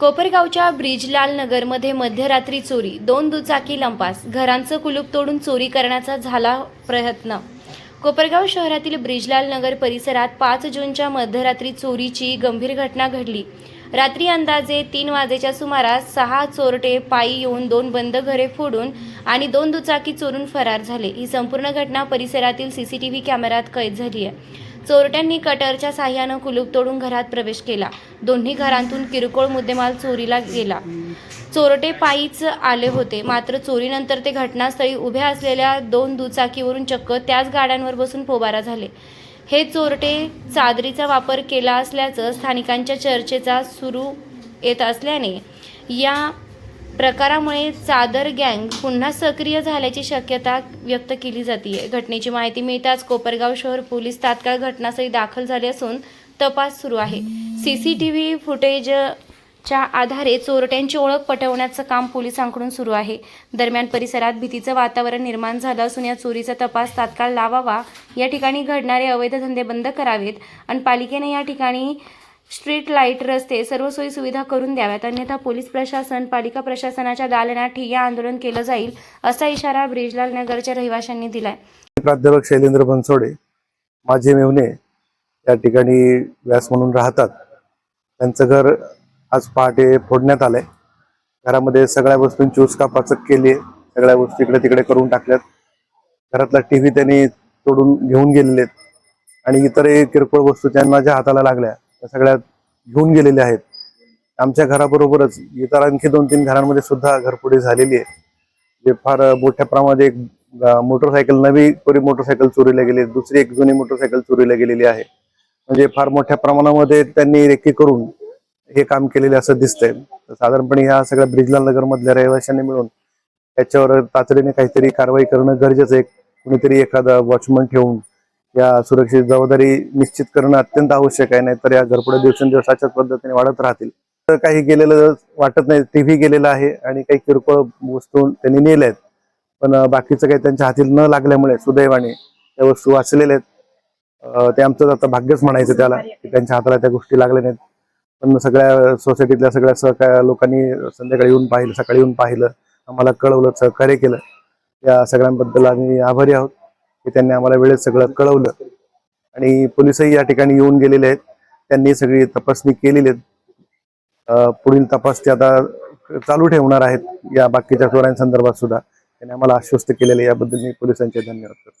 कोपरगावच्या ब्रिजलाल नगरमध्ये मध्यरात्री चोरी दोन दुचाकी लंपास घरांचं कुलूप तोडून चोरी करण्याचा झाला प्रयत्न. कोपरगाव शहरातील ब्रिजलाल नगर परिसरात पाच जूनच्या मध्यरात्री चोरीची गंभीर घटना घडली. रात्री अंदाजे तीन वाजेच्या सुमारास सहा चोरटे पायी येऊन दोन बंद घरे फोडून आणि दोन दुचाकी चोरून फरार झाले. ही संपूर्ण घटना परिसरातील सीसीटीव्ही कॅमेऱ्यात कैद झाली आहे. चोरट्यांनी कटरच्या साह्यानं कुलूप तोडून घरात प्रवेश केला. दोन्ही घरांतून किरकोळ मुद्देमाल चोरीला गेला. चोरटे पायीच आले होते. मात्र चोरीनंतर ते घटनास्थळी उभ्या असलेल्या दोन दुचाकीवरून चक्क त्याच गाड्यांवर बसून पोबारा झाले. हे चोरटे चादरीचा वापर केला असल्याचं स्थानिकांच्या चर्चेचा सुरू येत असल्याने या प्रकारामुळे चादर गँग पुन्हा सक्रिय झाल्याची शक्यता व्यक्त केली जाते घटनेची माहिती मिळताच कोपरगाव शहर पोलीस तात्काळ घटनास्थळी दाखल झाले असून तपास सुरू आहे. C C T V footage च्या आधारे चोरट्यांची ओळख पटवण्याचं काम पोलिसांकडून सुरू आहे. दरम्यान परिसरात भीतीचं वातावरण निर्माण झालं असून या चोरीचा तपास तात्काळ लावावा. या ठिकाणी घडणारे अवैध धंदे बंद करावेत आणि पालिकेने या ठिकाणी स्ट्रीट लाइट रस्ते सर्व सोयी सुविधा करून द्याव्यात. अन्यथा पोलीस प्रशासन पालिका प्रशासनाच्या दालनात ठिय्या आंदोलन केलं जाईल असा इशारा ब्रिजलाल नगरच्या रहिवाशांनी दिलाय. प्राध्यापक शैलेंद्र बनसोडे माझे मेवणे या ठिकाणी व्यास म्हणून राहतात. त्यांचं घर आज पहाटे फोडण्यात आलंय. घरामध्ये सगळ्या वस्तूंची उचकापाचक केली आहे. सगळ्या वस्तू इकडे तिकडे करून टाकल्यात. घरातला टीव्ही त्यांनी तोडून घेऊन गेलेले आहेत. आणि इतरही किरकोळ वस्तू त्यांना ज्या हाताला लागल्या त्या सगळ्या घेऊन गेलेल्या आहेत. आमच्या घराबरोबरच इतर आणखी दोन तीन घरांमध्ये सुद्धा घरफोडी झालेली आहे. जे फार मोठ्या प्रमाणात एक मोटरसायकल नवी कोरी मोटरसायकल चोरीला गेली दुसरी एक जुनी मोटरसायकल चोरीला गेलेली आहे. म्हणजे फार मोठ्या प्रमाणामध्ये त्यांनी रेकी करून हे काम केलेले असं दिसतंय. साधारणपणे ह्या सगळ्या ब्रिजलाल नगर मधल्या रहिवाशांनी मिळून त्याच्यावर तातडीने काहीतरी कारवाई करणं गरजेचं आहे. कुणीतरी एखादा वॉचमन ठेवून या सुरक्षित जबाबदारी निश्चित करणं अत्यंत आवश्यक आहे नाहीतर या घरपुढे दिवसेंदिवस अशाच पद्धतीने वाढत राहतील. तर काही गेलेलं वाटत नाही टीव्ही गेलेला आहे आणि काही किरकोळ वस्तू त्यांनी नेल्या आहेत. पण बाकीचं काही त्यांच्या हाती न लागल्यामुळे सुदैवाने त्या वस्तू वाचलेल्या आहेत. ते आमचं आता भाग्यच म्हणायचं त्याला की त्यांच्या हाताला त्या गोष्टी लागल्या नाहीत. पण सगळ्या सोसायटीतल्या सगळ्या सहका लोकांनी संध्याकाळी येऊन पाहिलं सकाळी येऊन पाहिलं. आम्हाला कळवलं सहकार्य केलं. या सगळ्यांबद्दल आम्ही आभारी आहोत की त्यांनी आम्हाला वेळेत सगळं कळवलं. आणि पोलिसही या ठिकाणी येऊन गेलेले आहेत. त्यांनी सगळी तपासणी केलेली आहेत. पुढील तपास ते आता चालू ठेवणार आहेत. या बाकीच्या चोऱ्यांसंदर्भात सुद्धा त्यांनी आम्हाला आश्वस्त केलेले याबद्दल मी पोलिसांचे धन्यवाद करतो.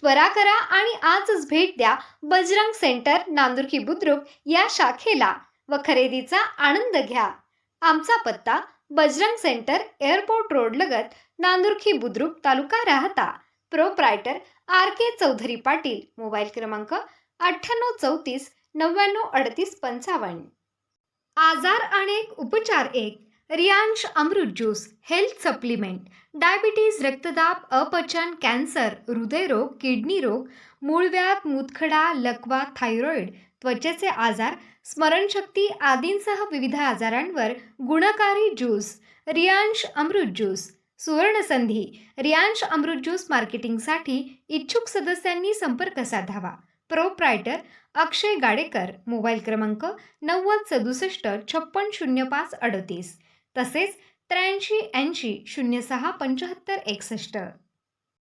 त्वरा करा आणि आजच भेट द्या बजरंग सेंटर नांदुर्की बुद्रुक या शाखेला. व खरेदीचा आनंद घ्या. आमचा पत्ता बजरंग सेंटर एअरपोर्ट रोड लगत Nandurki Budruk taluka Rahata. Proprietor R K Chaudhari Patil. Mobile क्रमांक अठ्ठ्याण्णव चौतीस नव्याण्णव अडतीस पंचावन्न. आजार आणि उपचार एक. Riyansh Amrit juice health supplement diabetes रक्तदाब अपचन कॅन्सर हृदयरोग किडनी रोग मूळव्याध मूतखडा लकवा थायरॉइड त्वचेचे आजार स्मरणशक्ती आदींसह विविध आजारांवर गुणकारी ज्यूस रियांश अमृत ज्यूस सुवर्णसंधी रियांश अमृत ज्यूस मार्केटिंगसाठी इच्छुक सदस्यांनी संपर्क साधावा. प्रोप्रायटर अक्षय गाडेकर मोबाईल क्रमांक नव्वद सदुसष्ट छप्पन शून्य पाच अडतीस. तसेच त्र्याऐंशी ऐंशी शून्य सहा पंच्याहत्तर एकसष्ट.